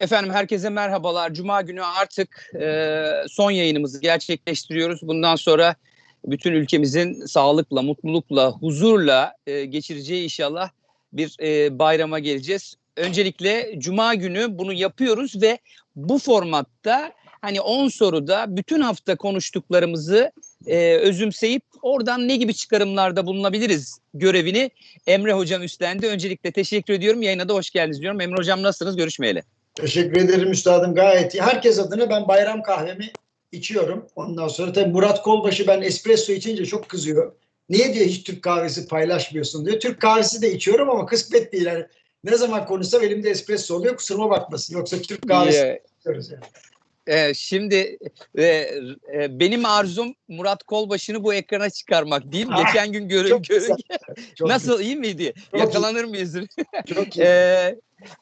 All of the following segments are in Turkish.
Efendim herkese merhabalar. Cuma günü artık e, son yayınımızı gerçekleştiriyoruz. Bundan sonra bütün ülkemizin sağlıkla, mutlulukla, huzurla e, geçireceği inşallah bir e, bayrama geleceğiz. Öncelikle Cuma günü bunu yapıyoruz ve bu formatta hani 10 soruda bütün hafta konuştuklarımızı e, özümseyip oradan ne gibi çıkarımlarda bulunabiliriz görevini Emre Hocam üstlendi. Öncelikle teşekkür ediyorum. Yayına da hoş geldiniz diyorum. Emre Hocam nasılsınız? Görüşmeyeli. Teşekkür ederim üstadım gayet iyi. Herkes adına ben bayram kahvemi içiyorum. Ondan sonra tabii Murat Kolbaşı ben espresso içince çok kızıyor. Niye diyor hiç Türk kahvesi paylaşmıyorsun diyor. Türk kahvesi de içiyorum ama kısmet değil. Yani ne zaman konuşsam elimde espresso oluyor kusuruma bakmasın. Yoksa Türk kahvesi Ee, içiyoruz yani. E, şimdi e, e, benim arzum Murat Kolbaşı'nı bu ekrana çıkarmak değil mi? Ah, Geçen gün görün Çok görün. Çok Nasıl iyi miydi? Çok Yakalanır mıyız? Çok iyi. e,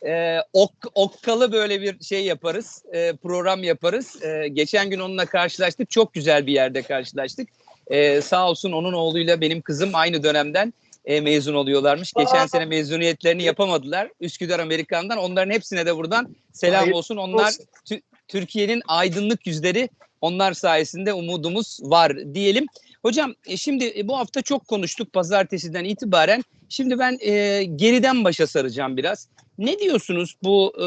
e, ok, okkalı böyle bir şey yaparız. e, program yaparız. E, geçen gün onunla karşılaştık. Çok güzel bir yerde karşılaştık. E, sağ olsun onun oğluyla benim kızım aynı dönemden e, mezun oluyorlarmış. Geçen Aa. sene mezuniyetlerini yapamadılar. Üsküdar Amerikan'dan. Onların hepsine de buradan selam Hayır olsun. Onlar olsun. Tü- Türkiye'nin aydınlık yüzleri onlar sayesinde umudumuz var diyelim. Hocam e, şimdi e, bu hafta çok konuştuk pazartesiden itibaren. Şimdi ben e, geriden başa saracağım biraz. Ne diyorsunuz bu e,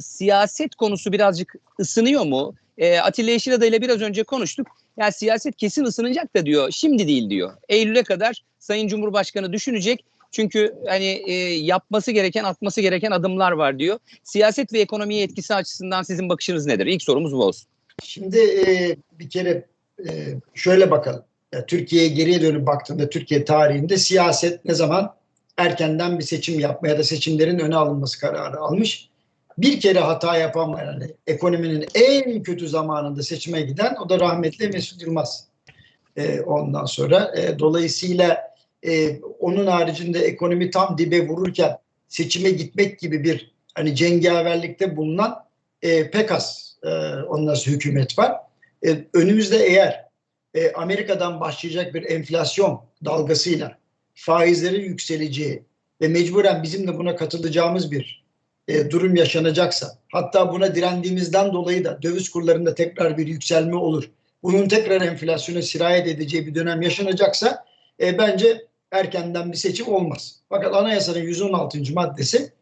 siyaset konusu birazcık ısınıyor mu? E, Atilla Yeşilada ile biraz önce konuştuk. Ya siyaset kesin ısınacak da diyor. Şimdi değil diyor. Eylül'e kadar Sayın Cumhurbaşkanı düşünecek. Çünkü hani e, yapması gereken, atması gereken adımlar var diyor. Siyaset ve ekonomiye etkisi açısından sizin bakışınız nedir? İlk sorumuz bu olsun. Şimdi e, bir kere e, şöyle bakalım. Ya, Türkiye'ye geriye dönüp baktığında Türkiye tarihinde siyaset ne zaman erkenden bir seçim yapma ya da seçimlerin öne alınması kararı almış. Bir kere hata yapan var yani ekonominin en kötü zamanında seçime giden o da rahmetli Mesut Yılmaz. E, ondan sonra e, dolayısıyla e, onun haricinde ekonomi tam dibe vururken seçime gitmek gibi bir hani cengaverlikte bulunan e, pek az e, ondan hükümet var. E, önümüzde eğer e, Amerika'dan başlayacak bir enflasyon dalgasıyla faizlerin yükseleceği ve mecburen bizim de buna katılacağımız bir e, durum yaşanacaksa hatta buna direndiğimizden dolayı da döviz kurlarında tekrar bir yükselme olur. Bunun tekrar enflasyona sirayet edeceği bir dönem yaşanacaksa e, bence erkenden bir seçim olmaz. Fakat anayasanın 116. maddesi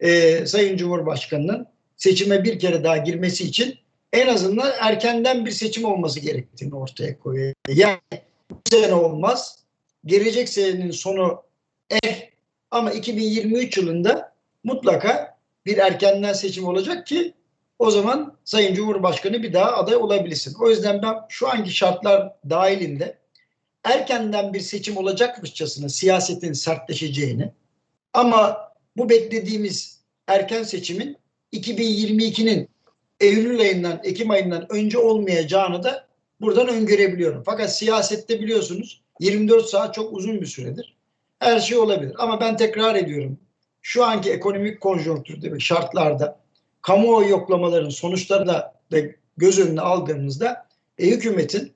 e, Sayın Cumhurbaşkanı'nın seçime bir kere daha girmesi için en azından erkenden bir seçim olması gerektiğini ortaya koyuyor. Yani bu sene olmaz, gelecek senenin sonu eh ama 2023 yılında mutlaka bir erkenden seçim olacak ki o zaman Sayın Cumhurbaşkanı bir daha aday olabilsin. O yüzden ben şu anki şartlar dahilinde erkenden bir seçim olacakmışçasına siyasetin sertleşeceğini ama bu beklediğimiz erken seçimin 2022'nin Eylül ayından, Ekim ayından önce olmayacağını da buradan öngörebiliyorum. Fakat siyasette biliyorsunuz 24 saat çok uzun bir süredir. Her şey olabilir. Ama ben tekrar ediyorum. Şu anki ekonomik konjonktürde ve şartlarda kamuoyu yoklamaların sonuçları da, da göz önüne aldığımızda e, hükümetin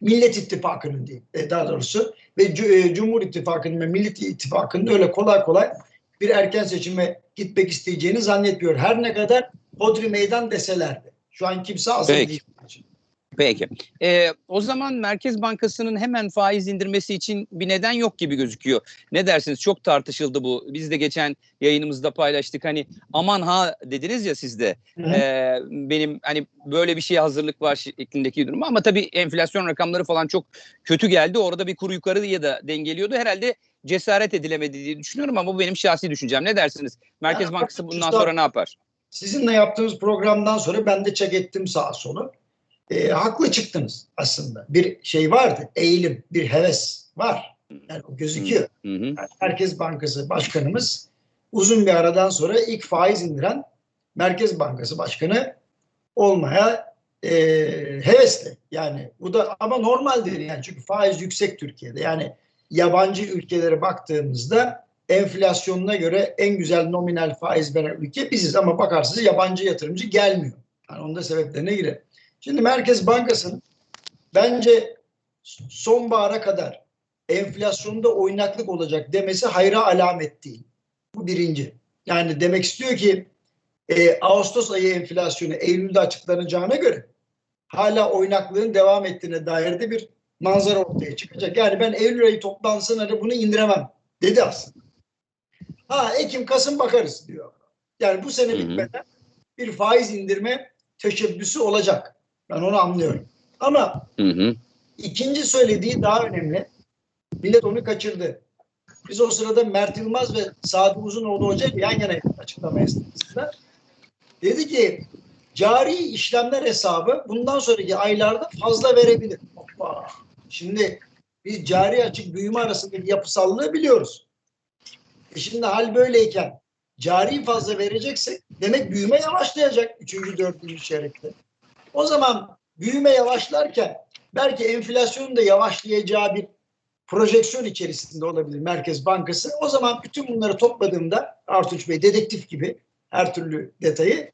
Millet İttifakı'nın değil, e, daha doğrusu ve e, Cumhur İttifakı'nın ve Millet İttifakı'nın öyle kolay kolay bir erken seçime gitmek isteyeceğini zannetmiyor. Her ne kadar hodri meydan deselerdi. Şu an kimse hazır Peki. değil. Peki. Ee, o zaman Merkez Bankası'nın hemen faiz indirmesi için bir neden yok gibi gözüküyor. Ne dersiniz? Çok tartışıldı bu. Biz de geçen yayınımızda paylaştık. Hani aman ha dediniz ya siz de. Ee, benim hani böyle bir şeye hazırlık var şeklindeki durum. Ama tabii enflasyon rakamları falan çok kötü geldi. Orada bir kuru yukarıya da dengeliyordu. Herhalde cesaret edilemedi diye düşünüyorum ama bu benim şahsi düşüncem. Ne dersiniz? Merkez Bankası bundan sonra ne yapar? Sizinle yaptığımız programdan sonra ben de çek ettim sağa solu. E, haklı çıktınız aslında. Bir şey vardı, eğilim, bir heves var. Yani o gözüküyor. Hı hı. Yani Merkez Bankası Başkanımız uzun bir aradan sonra ilk faiz indiren Merkez Bankası Başkanı olmaya e, hevesli. Yani bu da ama normaldir yani çünkü faiz yüksek Türkiye'de. Yani yabancı ülkelere baktığımızda enflasyonuna göre en güzel nominal faiz veren ülke biziz ama bakarsınız yabancı yatırımcı gelmiyor. Yani onun da sebeplerine girelim. Şimdi Merkez Bankası'nın bence sonbahara kadar enflasyonda oynaklık olacak demesi hayra alamet değil. Bu birinci. Yani demek istiyor ki e, Ağustos ayı enflasyonu Eylül'de açıklanacağına göre hala oynaklığın devam ettiğine dair de bir manzara ortaya çıkacak. Yani ben Eylül ayı toplantısına da bunu indiremem dedi aslında. Ha Ekim Kasım bakarız diyor. Yani bu sene bitmeden bir faiz indirme teşebbüsü olacak. Ben onu anlıyorum. Ama Hı hı. ikinci söylediği daha önemli. Millet onu kaçırdı. Biz o sırada Mert Yılmaz ve Sadi Uzunoğlu Hoca yan yana açıklama esnasında. Dedi ki cari işlemler hesabı bundan sonraki aylarda fazla verebilir. Hoppa. Şimdi biz cari açık büyüme arasındaki yapısallığı biliyoruz. E şimdi hal böyleyken cari fazla vereceksek demek büyüme yavaşlayacak 3. 4. çeyrekte. O zaman büyüme yavaşlarken belki enflasyonun da yavaşlayacağı bir projeksiyon içerisinde olabilir Merkez Bankası. O zaman bütün bunları topladığımda Artunç Bey dedektif gibi her türlü detayı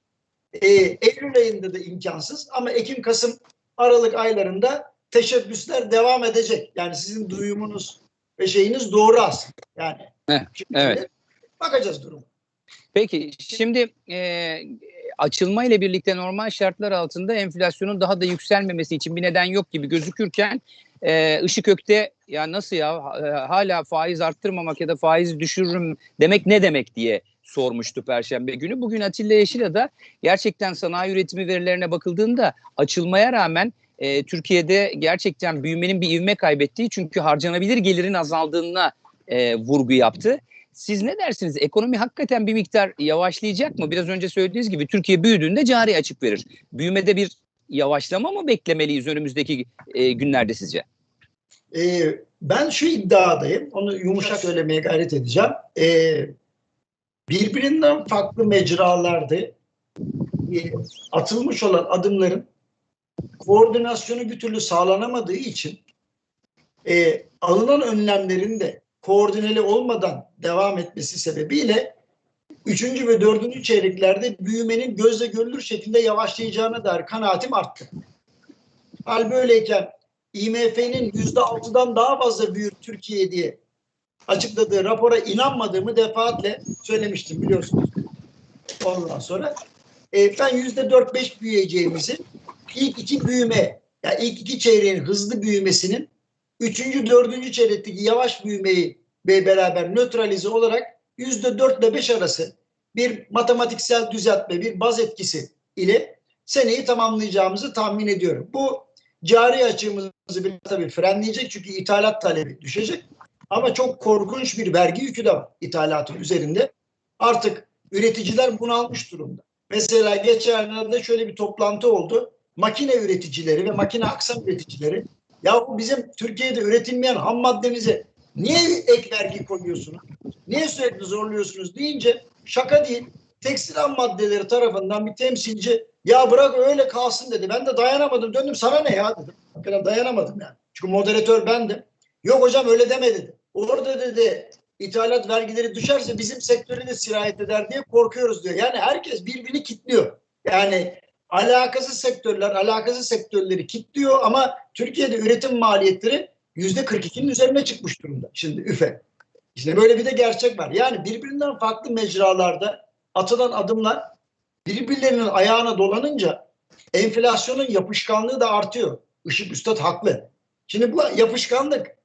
e, Eylül ayında da imkansız ama Ekim, Kasım, Aralık aylarında teşebbüsler devam edecek. Yani sizin duyumunuz ve şeyiniz doğru aslında. Yani Heh, evet. bakacağız durum. Peki şimdi e, açılma ile birlikte normal şartlar altında enflasyonun daha da yükselmemesi için bir neden yok gibi gözükürken e, Işık Ök'te ya nasıl ya e, hala faiz arttırmamak ya da faiz düşürürüm demek ne demek diye sormuştu Perşembe günü. Bugün Atilla Yeşil'a da gerçekten sanayi üretimi verilerine bakıldığında açılmaya rağmen e, Türkiye'de gerçekten büyümenin bir ivme kaybettiği çünkü harcanabilir gelirin azaldığına e, vurgu yaptı. Siz ne dersiniz? Ekonomi hakikaten bir miktar yavaşlayacak mı? Biraz önce söylediğiniz gibi Türkiye büyüdüğünde cari açık verir. Büyümede bir yavaşlama mı beklemeliyiz önümüzdeki e, günlerde sizce? Ee, ben şu iddiadayım. Onu yumuşak söylemeye gayret edeceğim. Ee, birbirinden farklı mecralarda e, atılmış olan adımların koordinasyonu bir türlü sağlanamadığı için e, alınan önlemlerin de koordineli olmadan devam etmesi sebebiyle üçüncü ve dördüncü çeyreklerde büyümenin gözle görülür şekilde yavaşlayacağına dair kanaatim arttı. Hal böyleyken IMF'nin yüzde altıdan daha fazla büyür Türkiye diye açıkladığı rapora inanmadığımı defaatle söylemiştim biliyorsunuz. Ondan sonra e, ben yüzde dört beş büyüyeceğimizi ilk iki büyüme yani ilk iki çeyreğin hızlı büyümesinin üçüncü dördüncü çeyrekteki yavaş büyümeyi ve beraber nötralize olarak yüzde dört ile beş arası bir matematiksel düzeltme, bir baz etkisi ile seneyi tamamlayacağımızı tahmin ediyorum. Bu cari açığımızı bir tabii frenleyecek çünkü ithalat talebi düşecek. Ama çok korkunç bir vergi yükü de var ithalatın üzerinde. Artık üreticiler bunalmış durumda. Mesela geçenlerde şöyle bir toplantı oldu. Makine üreticileri ve makine aksam üreticileri ya bu bizim Türkiye'de üretilmeyen ham maddemize niye ek vergi koyuyorsunuz? Niye sürekli zorluyorsunuz deyince şaka değil. Tekstil ham maddeleri tarafından bir temsilci ya bırak öyle kalsın dedi. Ben de dayanamadım. Döndüm sana ne ya dedim. Hakikaten dayanamadım yani. Çünkü moderatör bendim. Yok hocam öyle deme dedi. Orada dedi ithalat vergileri düşerse bizim sektöre de sirayet eder diye korkuyoruz diyor. Yani herkes birbirini kitliyor. Yani alakasız sektörler, alakasız sektörleri kitliyor ama Türkiye'de üretim maliyetleri yüzde 42'nin üzerine çıkmış durumda. Şimdi üfe. İşte böyle bir de gerçek var. Yani birbirinden farklı mecralarda atılan adımlar birbirlerinin ayağına dolanınca enflasyonun yapışkanlığı da artıyor. Işık Üstad haklı. Şimdi bu yapışkanlık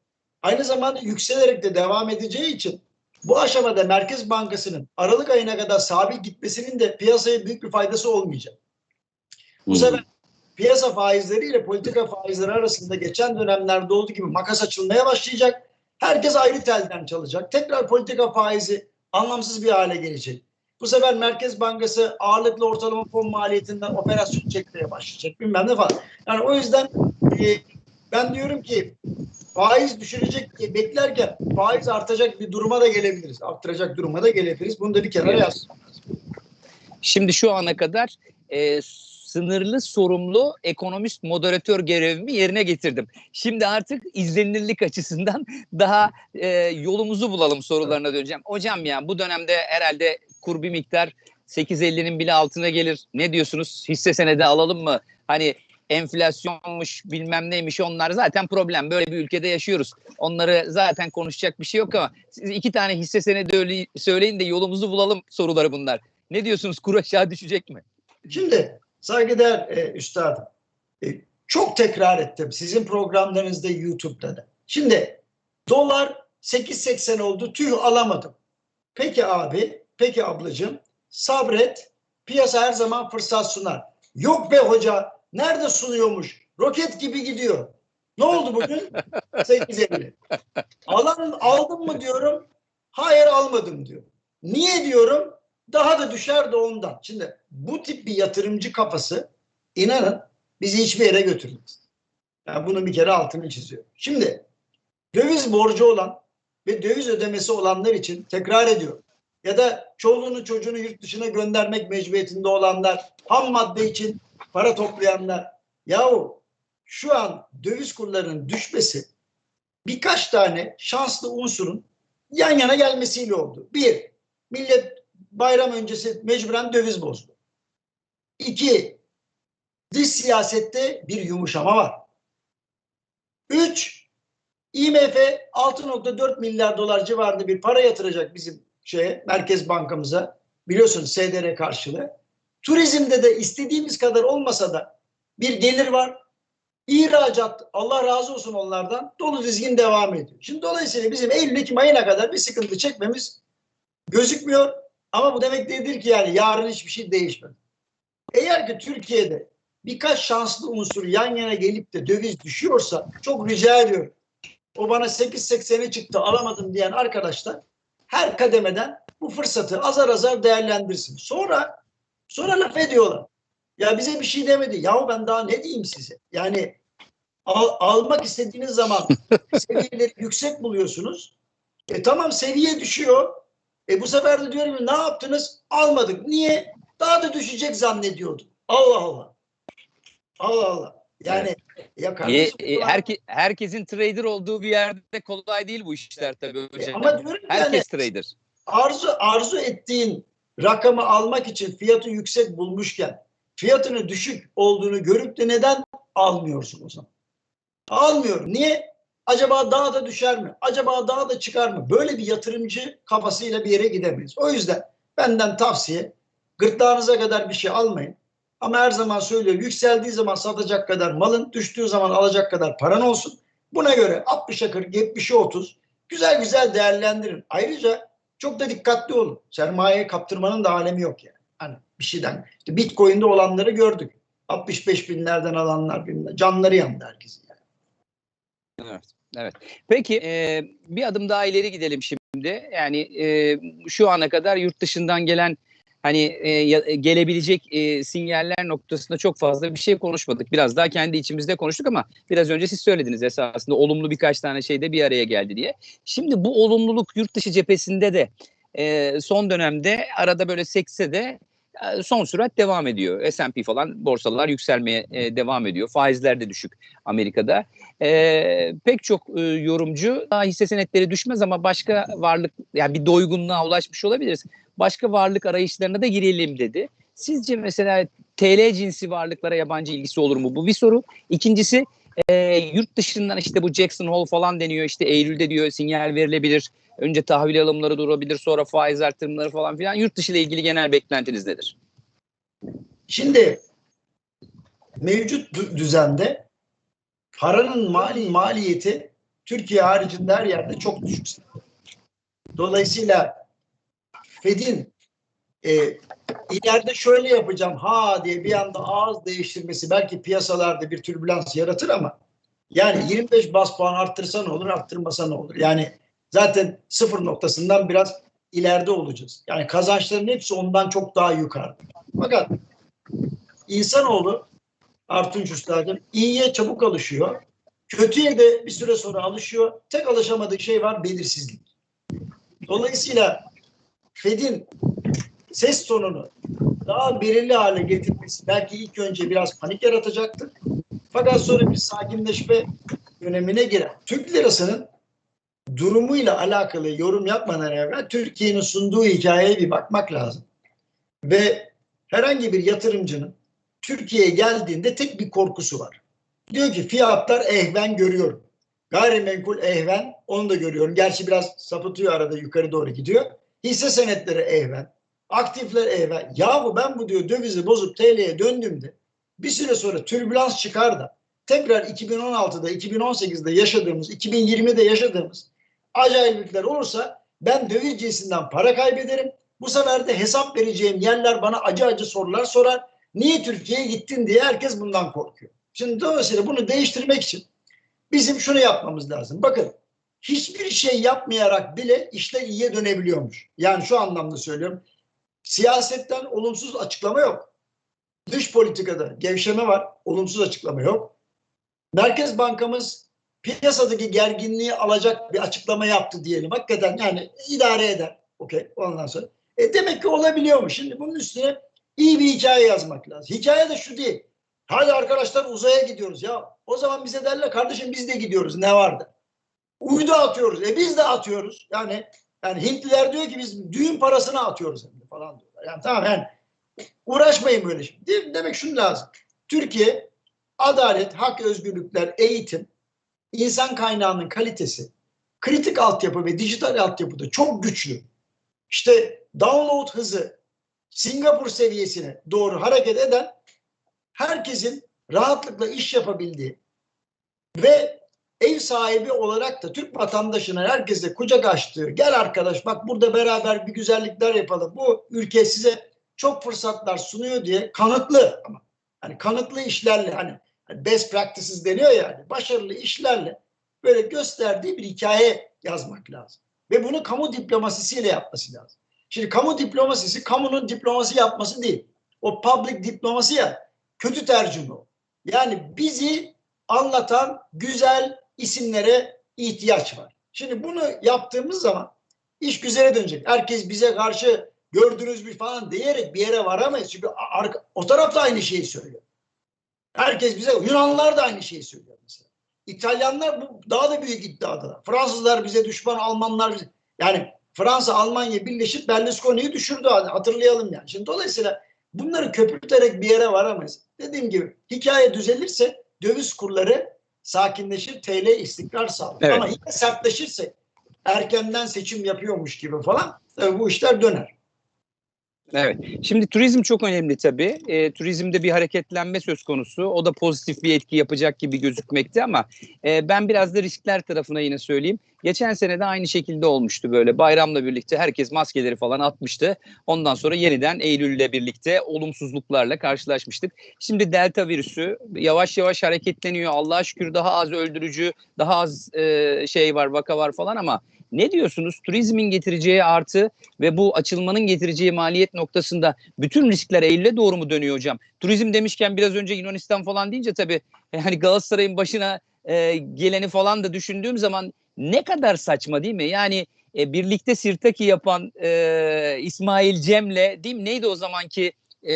aynı zamanda yükselerek de devam edeceği için bu aşamada Merkez Bankası'nın Aralık ayına kadar sabit gitmesinin de piyasaya büyük bir faydası olmayacak. Bu sefer piyasa faizleri ile politika faizleri arasında geçen dönemlerde olduğu gibi makas açılmaya başlayacak. Herkes ayrı telden çalacak. Tekrar politika faizi anlamsız bir hale gelecek. Bu sefer Merkez Bankası ağırlıklı ortalama fon maliyetinden operasyon çekmeye başlayacak. Bilmem ne falan. Yani o yüzden e, ben diyorum ki faiz düşürecek diye beklerken faiz artacak bir duruma da gelebiliriz. Arttıracak duruma da gelebiliriz. Bunu da bir kenara Evet. yaz. Şimdi şu ana kadar e, sınırlı sorumlu ekonomist moderatör görevimi yerine getirdim. Şimdi artık izlenirlik açısından daha e, yolumuzu bulalım sorularına döneceğim. Hocam ya bu dönemde herhalde kur bir miktar 8.50'nin bile altına gelir. Ne diyorsunuz? Hisse senedi alalım mı? Hani enflasyonmuş bilmem neymiş onlar zaten problem. Böyle bir ülkede yaşıyoruz. Onları zaten konuşacak bir şey yok ama siz iki tane hisse senedi öyle- söyleyin de yolumuzu bulalım soruları bunlar. Ne diyorsunuz? Kur aşağı düşecek mi? Şimdi saygıdeğer e, üstadım e, çok tekrar ettim sizin programlarınızda YouTube'da da. Şimdi dolar 8.80 oldu tüh alamadım. Peki abi, peki ablacığım sabret piyasa her zaman fırsat sunar. Yok be hoca nerede sunuyormuş roket gibi gidiyor. Ne oldu bugün? 8.50. Alan, aldın mı diyorum. Hayır almadım diyor. Niye diyorum? Daha da düşer de ondan. Şimdi bu tip bir yatırımcı kafası inanın bizi hiçbir yere götürmez. Yani bunu bir kere altını çiziyorum. Şimdi döviz borcu olan ve döviz ödemesi olanlar için tekrar ediyorum. Ya da çoluğunu çocuğunu yurt dışına göndermek mecburiyetinde olanlar, ham madde için para toplayanlar. Yahu şu an döviz kurlarının düşmesi birkaç tane şanslı unsurun yan yana gelmesiyle oldu. Bir, millet bayram öncesi mecburen döviz bozdu. İki, dış siyasette bir yumuşama var. Üç, IMF 6.4 milyar dolar civarında bir para yatıracak bizim şeye, Merkez Bankamıza. Biliyorsunuz SDR karşılığı. Turizmde de istediğimiz kadar olmasa da bir gelir var. İhracat, Allah razı olsun onlardan, dolu dizgin devam ediyor. Şimdi dolayısıyla bizim Eylül-Ekim ayına kadar bir sıkıntı çekmemiz gözükmüyor. Ama bu demek değildir ki yani yarın hiçbir şey değişmedi. Eğer ki Türkiye'de birkaç şanslı unsur yan yana gelip de döviz düşüyorsa çok rica ediyorum. O bana 8.80'e çıktı alamadım diyen arkadaşlar her kademeden bu fırsatı azar azar değerlendirsin. Sonra sonra laf ediyorlar. Ya bize bir şey demedi. Yahu ben daha ne diyeyim size? Yani al, almak istediğiniz zaman seviyeleri yüksek buluyorsunuz. E tamam seviye düşüyor. E bu sefer de diyorum ki ne yaptınız? Almadık. Niye? Daha da düşecek zannediyordum. Allah Allah. Allah Allah. Yani ya E, kardeşim. e, herke- herkesin trader olduğu bir yerde kolay değil bu işler tabii E, hocam. ama diyorum ki yani Herkes trader. arzu arzu ettiğin rakamı almak için fiyatı yüksek bulmuşken fiyatını düşük olduğunu görüp de neden almıyorsun o zaman? Almıyorum. Niye? Acaba daha da düşer mi? Acaba daha da çıkar mı? Böyle bir yatırımcı kafasıyla bir yere gidemeyiz. O yüzden benden tavsiye gırtlağınıza kadar bir şey almayın. Ama her zaman söylüyorum yükseldiği zaman satacak kadar malın, düştüğü zaman alacak kadar paran olsun. Buna göre 60'a 40, 70'e 30 güzel güzel değerlendirin. Ayrıca çok da dikkatli olun. Sermaye kaptırmanın da alemi yok yani. Hani bir şeyden. İşte Bitcoin'de olanları gördük. 65 binlerden alanlar. Canları yandı herkesin. Evet. Evet. Peki e, bir adım daha ileri gidelim şimdi. Yani e, şu ana kadar yurt dışından gelen hani e, gelebilecek e, sinyaller noktasında çok fazla bir şey konuşmadık. Biraz daha kendi içimizde konuştuk ama biraz önce siz söylediniz esasında olumlu birkaç tane şey de bir araya geldi diye. Şimdi bu olumluluk yurt dışı cephesinde de e, son dönemde arada böyle sekse de son sürat devam ediyor. S&P falan borsalar yükselmeye e, devam ediyor. Faizler de düşük Amerika'da. E, pek çok e, yorumcu daha hisse senetleri düşmez ama başka varlık yani bir doygunluğa ulaşmış olabiliriz. Başka varlık arayışlarına da girelim dedi. Sizce mesela TL cinsi varlıklara yabancı ilgisi olur mu? Bu bir soru. İkincisi e, yurt dışından işte bu Jackson Hole falan deniyor. İşte Eylül'de diyor sinyal verilebilir. Önce tahvil alımları durabilir sonra faiz artırımları falan filan. Yurt dışı ile ilgili genel beklentiniz nedir? Şimdi mevcut dü- düzende paranın mali maliyeti Türkiye haricinde her yerde çok düşük. Dolayısıyla Fed'in e, ileride şöyle yapacağım ha diye bir anda ağız değiştirmesi belki piyasalarda bir türbülans yaratır ama yani 25 bas puan arttırsa ne olur arttırmasa ne olur? Yani zaten sıfır noktasından biraz ileride olacağız. Yani kazançların hepsi ondan çok daha yukarıda. Fakat insanoğlu Artunç Üstad'ım iyiye çabuk alışıyor. Kötüye de bir süre sonra alışıyor. Tek alışamadığı şey var belirsizlik. Dolayısıyla Fed'in ses tonunu daha belirli hale getirmesi belki ilk önce biraz panik yaratacaktır. Fakat sonra bir sakinleşme dönemine girer. Türk lirasının durumuyla alakalı yorum yapmadan evvel Türkiye'nin sunduğu hikayeye bir bakmak lazım. Ve herhangi bir yatırımcının Türkiye'ye geldiğinde tek bir korkusu var. Diyor ki fiyatlar ehven görüyorum. Gayrimenkul ehven onu da görüyorum. Gerçi biraz sapıtıyor arada yukarı doğru gidiyor. Hisse senetleri ehven. Aktifler eyvah. Yahu ben bu diyor dövizi bozup TL'ye döndüğümde bir süre sonra türbülans çıkar da tekrar 2016'da, 2018'de yaşadığımız, 2020'de yaşadığımız acayiplikler olursa ben döviz cinsinden para kaybederim. Bu sefer de hesap vereceğim yerler bana acı acı sorular sorar. Niye Türkiye'ye gittin diye herkes bundan korkuyor. Şimdi dolayısıyla bunu değiştirmek için bizim şunu yapmamız lazım. Bakın hiçbir şey yapmayarak bile işler iyiye dönebiliyormuş. Yani şu anlamda söylüyorum. Siyasetten olumsuz açıklama yok. Dış politikada gevşeme var, olumsuz açıklama yok. Merkez Bankamız piyasadaki gerginliği alacak bir açıklama yaptı diyelim. Hakikaten yani idare eder. Okey ondan sonra. E demek ki olabiliyormuş. Şimdi bunun üstüne iyi bir hikaye yazmak lazım. Hikaye de şu değil. Hadi arkadaşlar uzaya gidiyoruz ya. O zaman bize derler kardeşim biz de gidiyoruz ne vardı? Uydu atıyoruz. E biz de atıyoruz. Yani yani Hintliler diyor ki biz düğün parasını atıyoruz de falan diyorlar. Yani tamam yani uğraşmayın böyle şimdi. Mi? Demek şunu lazım. Türkiye adalet, hak, özgürlükler, eğitim, insan kaynağının kalitesi, kritik altyapı ve dijital altyapıda çok güçlü. İşte download hızı Singapur seviyesine doğru hareket eden herkesin rahatlıkla iş yapabildiği ve ev sahibi olarak da Türk vatandaşına herkese kucak açtığı gel arkadaş bak burada beraber bir güzellikler yapalım. Bu ülke size çok fırsatlar sunuyor diye kanıtlı ama hani kanıtlı işlerle hani best practices deniyor yani başarılı işlerle böyle gösterdiği bir hikaye yazmak lazım. Ve bunu kamu diplomasisiyle yapması lazım. Şimdi kamu diplomasisi kamunun diplomasi yapması değil. O public diplomasi ya kötü tercüme o. Yani bizi anlatan güzel isimlere ihtiyaç var. Şimdi bunu yaptığımız zaman iş güzele dönecek. Herkes bize karşı gördünüz mü falan diyerek bir yere varamayız. Çünkü o taraf da aynı şeyi söylüyor. Herkes bize, Yunanlılar da aynı şeyi söylüyor mesela. İtalyanlar bu daha da büyük iddiadalar. Fransızlar bize düşman, Almanlar bize. Yani Fransa, Almanya birleşip Berlusconi'yi düşürdü. Hatırlayalım yani. Şimdi dolayısıyla bunları köpürterek bir yere varamayız. Dediğim gibi hikaye düzelirse döviz kurları sakinleşir, TL istikrar sağlar. Evet. Ama yine sertleşirse erkenden seçim yapıyormuş gibi falan bu işler döner. Evet. Şimdi turizm çok önemli tabii. E, turizmde bir hareketlenme söz konusu. O da pozitif bir etki yapacak gibi gözükmekte ama e, ben biraz da riskler tarafına yine söyleyeyim. Geçen sene de aynı şekilde olmuştu böyle. Bayramla birlikte herkes maskeleri falan atmıştı. Ondan sonra yeniden Eylül'le birlikte olumsuzluklarla karşılaşmıştık. Şimdi delta virüsü yavaş yavaş hareketleniyor. Allah'a şükür daha az öldürücü, daha az e, şey var, vaka var falan ama ne diyorsunuz? Turizmin getireceği artı ve bu açılmanın getireceği maliyet noktasında bütün riskler Eylül'e doğru mu dönüyor hocam? Turizm demişken biraz önce Yunanistan falan deyince tabii hani Galatasaray'ın başına e, geleni falan da düşündüğüm zaman ne kadar saçma değil mi? Yani e, birlikte Sirtaki yapan e, İsmail Cem'le değil mi? Neydi o zamanki e,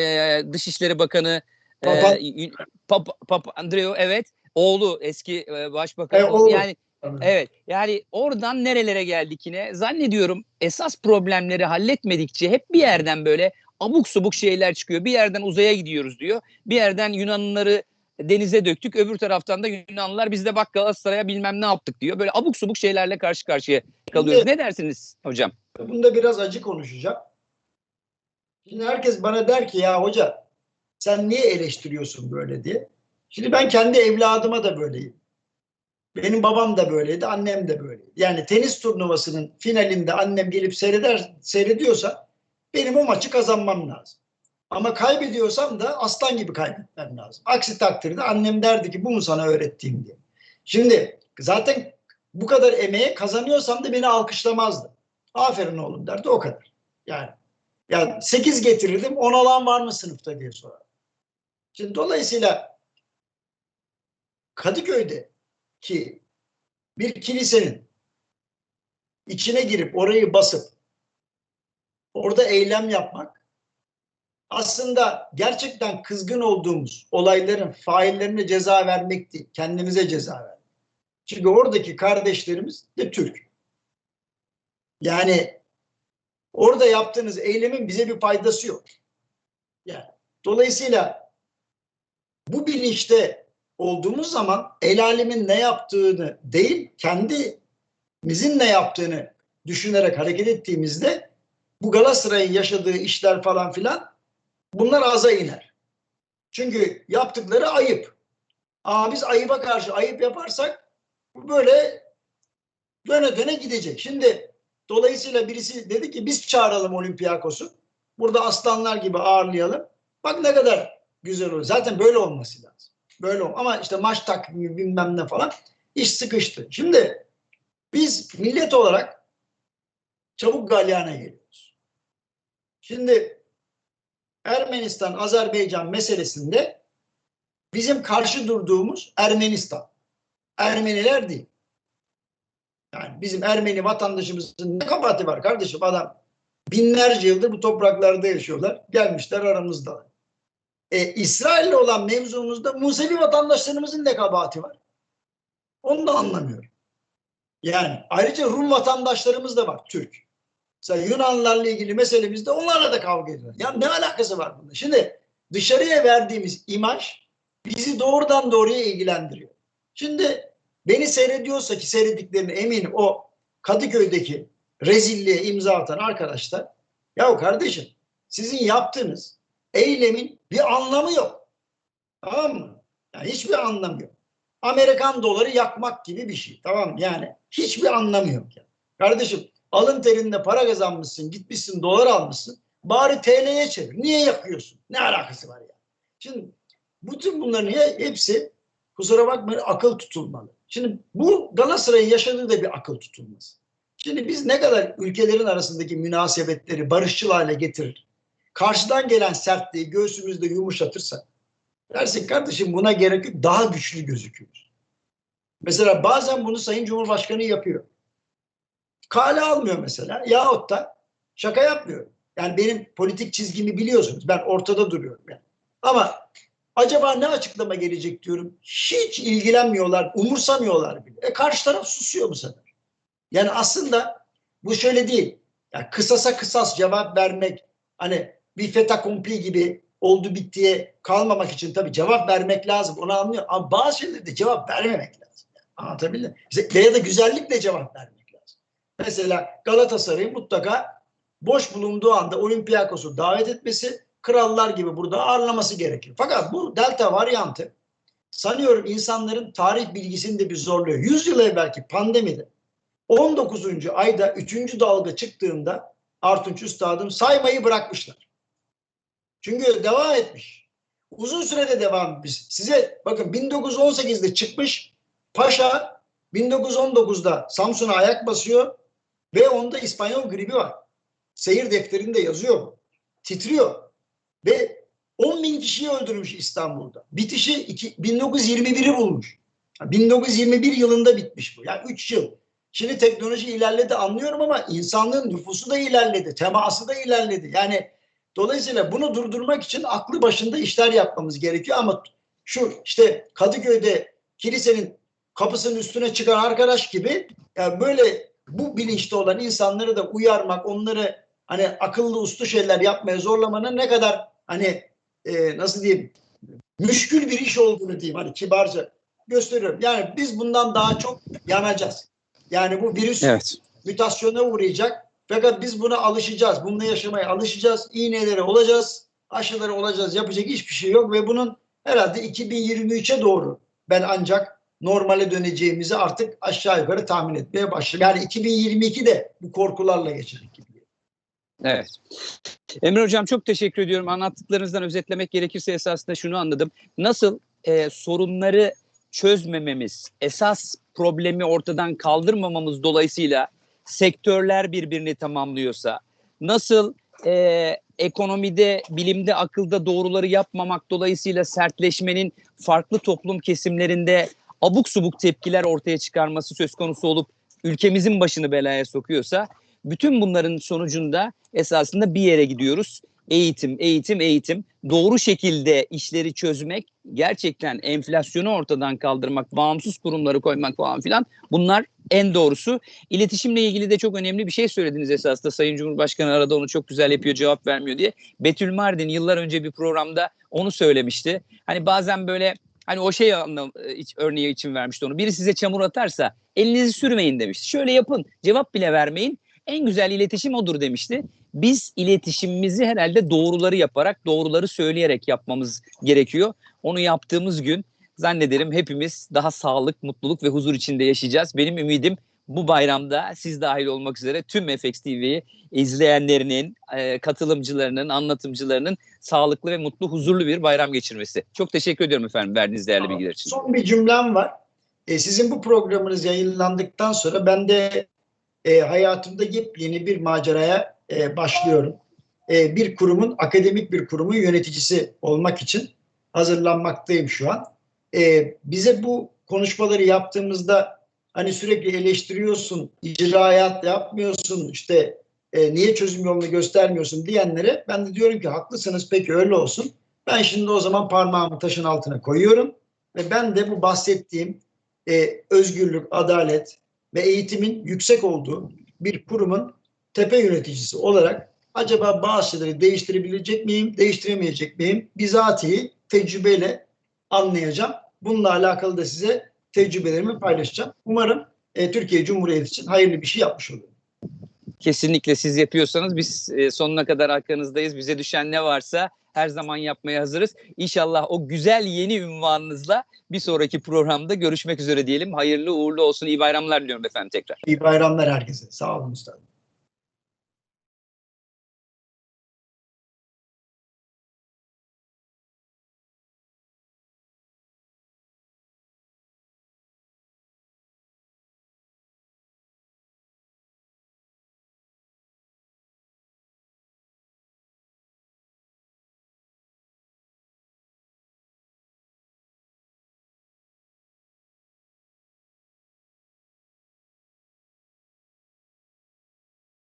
Dışişleri Bakanı e, Papa- Papa, Papa Andreu evet oğlu eski e, başbakan E, oğlu. yani Evet yani oradan nerelere geldik yine zannediyorum esas problemleri halletmedikçe hep bir yerden böyle abuk subuk şeyler çıkıyor. Bir yerden uzaya gidiyoruz diyor. Bir yerden Yunanlıları denize döktük. Öbür taraftan da Yunanlılar biz de bak Galatasaray'a bilmem ne yaptık diyor. Böyle abuk subuk şeylerle karşı karşıya kalıyoruz. Ne dersiniz hocam? Bunda biraz acı konuşacağım. Şimdi herkes bana der ki ya hoca sen niye eleştiriyorsun böyle diye. Şimdi ben kendi evladıma da böyleyim. Benim babam da böyleydi, annem de böyleydi. Yani tenis turnuvasının finalinde annem gelip seyreder, seyrediyorsa benim o maçı kazanmam lazım. Ama kaybediyorsam da aslan gibi kaybetmem lazım. Aksi takdirde annem derdi ki bu mu sana öğrettiğim diye. Şimdi zaten bu kadar emeğe kazanıyorsam da beni alkışlamazdı. Aferin oğlum derdi o kadar. Yani yani 8 getirirdim 10 alan var mı sınıfta diye sorar. Şimdi dolayısıyla Kadıköy'de ki bir kilisenin içine girip orayı basıp orada eylem yapmak aslında gerçekten kızgın olduğumuz olayların faillerine ceza vermek kendimize ceza vermek. Çünkü oradaki kardeşlerimiz de Türk. Yani orada yaptığınız eylemin bize bir faydası yok. Yani dolayısıyla bu bilinçte olduğumuz zaman el alemin ne yaptığını değil, kendimizin ne yaptığını düşünerek hareket ettiğimizde bu Galatasaray'ın yaşadığı işler falan filan bunlar aza iner. Çünkü yaptıkları ayıp. Ama biz ayıba karşı ayıp yaparsak böyle döne döne gidecek. Şimdi dolayısıyla birisi dedi ki biz çağıralım Olympiakos'u. Burada aslanlar gibi ağırlayalım. Bak ne kadar güzel olur. Zaten böyle olması lazım. Böyle ol. Ama işte maç takvimi bilmem ne falan iş sıkıştı. Şimdi biz millet olarak çabuk galyana geliyoruz. Şimdi Ermenistan, Azerbaycan meselesinde bizim karşı durduğumuz Ermenistan. Ermeniler değil. Yani bizim Ermeni vatandaşımızın ne kabahati var kardeşim adam binlerce yıldır bu topraklarda yaşıyorlar. Gelmişler aramızda. E, İsrail'le olan mevzumuzda Musevi vatandaşlarımızın ne kabahati var? Onu da anlamıyorum. Yani ayrıca Rum vatandaşlarımız da var Türk. Mesela Yunanlarla ilgili meselemizde onlarla da kavga ediyor. Ya ne alakası var bunda? Şimdi dışarıya verdiğimiz imaj bizi doğrudan doğruya ilgilendiriyor. Şimdi beni seyrediyorsa ki seyrettiklerini eminim o Kadıköy'deki rezilliğe imza atan arkadaşlar ya kardeşim sizin yaptığınız eylemin bir anlamı yok. Tamam mı? Yani hiçbir anlamı yok. Amerikan doları yakmak gibi bir şey. Tamam? Yani hiçbir anlamı yok. Yani. Kardeşim alın terinde para kazanmışsın, gitmişsin dolar almışsın. Bari TL'ye çevir. Niye yakıyorsun? Ne alakası var ya? Şimdi bütün bunların hepsi kusura bakmayın akıl tutulmalı. Şimdi bu Galatasaray'ın yaşadığı da bir akıl tutulması. Şimdi biz ne kadar ülkelerin arasındaki münasebetleri barışçıl hale getirir, karşıdan gelen sertliği göğsümüzde yumuşatırsak, dersek kardeşim buna gerek yok, daha güçlü gözüküyoruz. Mesela bazen bunu Sayın Cumhurbaşkanı yapıyor. Kale almıyor mesela yahut da şaka yapmıyor. Yani benim politik çizgimi biliyorsunuz. Ben ortada duruyorum yani. Ama acaba ne açıklama gelecek diyorum. Hiç ilgilenmiyorlar, umursamıyorlar bile. E karşı taraf susuyor bu sefer. Yani aslında bu şöyle değil. Yani kısasa kısas cevap vermek hani bir fetakompi gibi oldu bittiye kalmamak için tabii cevap vermek lazım. Onu anlıyor. Ama bazı şeylerde cevap vermemek lazım. Anlatabildim mi? Ya da güzellikle cevap vermek lazım. Mesela Galatasaray'ın mutlaka boş bulunduğu anda Olympiakos'u davet etmesi, krallar gibi burada ağırlaması gerekiyor. Fakat bu delta varyantı sanıyorum insanların tarih bilgisini de bir zorluyor. 100 yıl evvelki pandemide 19. ayda 3. dalga çıktığında Artunç Üstad'ın saymayı bırakmışlar. Çünkü devam etmiş. Uzun sürede devam etmiş. Size bakın 1918'de çıkmış Paşa 1919'da Samsun'a ayak basıyor ve onda İspanyol gribi var. Seyir defterinde yazıyor. Titriyor. Ve 10 bin kişiyi öldürmüş İstanbul'da. Bitişi 1921'i bulmuş. 1921 yılında bitmiş bu. Yani 3 yıl. Şimdi teknoloji ilerledi anlıyorum ama insanlığın nüfusu da ilerledi. Teması da ilerledi. Yani dolayısıyla bunu durdurmak için aklı başında işler yapmamız gerekiyor ama şu işte Kadıköy'de kilisenin kapısının üstüne çıkan arkadaş gibi yani böyle bu bilinçte olan insanları da uyarmak, onları hani akıllı uslu şeyler yapmaya zorlamanın ne kadar hani e, nasıl diyeyim müşkül bir iş olduğunu diyeyim hani kibarca gösteriyorum. Yani biz bundan daha çok yanacağız. Yani bu virüs evet. mütasyona uğrayacak. Fakat biz buna alışacağız. Bununla yaşamaya alışacağız. İğneleri olacağız. Aşıları olacağız. Yapacak hiçbir şey yok ve bunun herhalde 2023'e doğru ben ancak normale döneceğimizi artık aşağı yukarı tahmin etmeye başladım. Yani 2022'de bu korkularla geçecek gibi. Evet. Emre Hocam çok teşekkür ediyorum. Anlattıklarınızdan özetlemek gerekirse esasında şunu anladım. Nasıl e, sorunları çözmememiz, esas problemi ortadan kaldırmamamız dolayısıyla sektörler birbirini tamamlıyorsa, nasıl e, ekonomide, bilimde, akılda doğruları yapmamak dolayısıyla sertleşmenin farklı toplum kesimlerinde abuk subuk tepkiler ortaya çıkarması söz konusu olup ülkemizin başını belaya sokuyorsa bütün bunların sonucunda esasında bir yere gidiyoruz. Eğitim, eğitim, eğitim. Doğru şekilde işleri çözmek, gerçekten enflasyonu ortadan kaldırmak, bağımsız kurumları koymak falan filan bunlar en doğrusu. İletişimle ilgili de çok önemli bir şey söylediniz esasında. Sayın Cumhurbaşkanı arada onu çok güzel yapıyor, cevap vermiyor diye. Betül Mardin yıllar önce bir programda onu söylemişti. Hani bazen böyle Hani o şey anlam, örneği için vermişti onu. Biri size çamur atarsa elinizi sürmeyin demişti. Şöyle yapın, cevap bile vermeyin. En güzel iletişim odur demişti. Biz iletişimimizi herhalde doğruları yaparak, doğruları söyleyerek yapmamız gerekiyor. Onu yaptığımız gün zannederim hepimiz daha sağlık, mutluluk ve huzur içinde yaşayacağız. Benim ümidim bu bayramda siz dahil olmak üzere tüm FX TV'yi izleyenlerinin, e, katılımcılarının, anlatımcılarının sağlıklı ve mutlu, huzurlu bir bayram geçirmesi. Çok teşekkür ediyorum efendim verdiğiniz değerli bilgiler için. Son bir cümlem var. E, sizin bu programınız yayınlandıktan sonra ben de e, hayatımda yepyeni bir maceraya e, başlıyorum. E, bir kurumun, akademik bir kurumun yöneticisi olmak için hazırlanmaktayım şu an. E, bize bu konuşmaları yaptığımızda hani sürekli eleştiriyorsun, icraat yapmıyorsun, işte e, niye çözüm yolunu göstermiyorsun diyenlere ben de diyorum ki haklısınız peki öyle olsun. Ben şimdi o zaman parmağımı taşın altına koyuyorum ve ben de bu bahsettiğim e, özgürlük, adalet ve eğitimin yüksek olduğu bir kurumun tepe yöneticisi olarak acaba bazı şeyleri değiştirebilecek miyim, değiştiremeyecek miyim? Bizatihi tecrübeyle anlayacağım. Bununla alakalı da size tecrübelerimi paylaşacağım. Umarım e, Türkiye Cumhuriyeti için hayırlı bir şey yapmış olurum. Kesinlikle siz yapıyorsanız biz e, sonuna kadar arkanızdayız. Bize düşen ne varsa her zaman yapmaya hazırız. İnşallah o güzel yeni ünvanınızla bir sonraki programda görüşmek üzere diyelim. Hayırlı uğurlu olsun. İyi bayramlar diliyorum efendim tekrar. İyi bayramlar herkese. Sağ olun üstadım.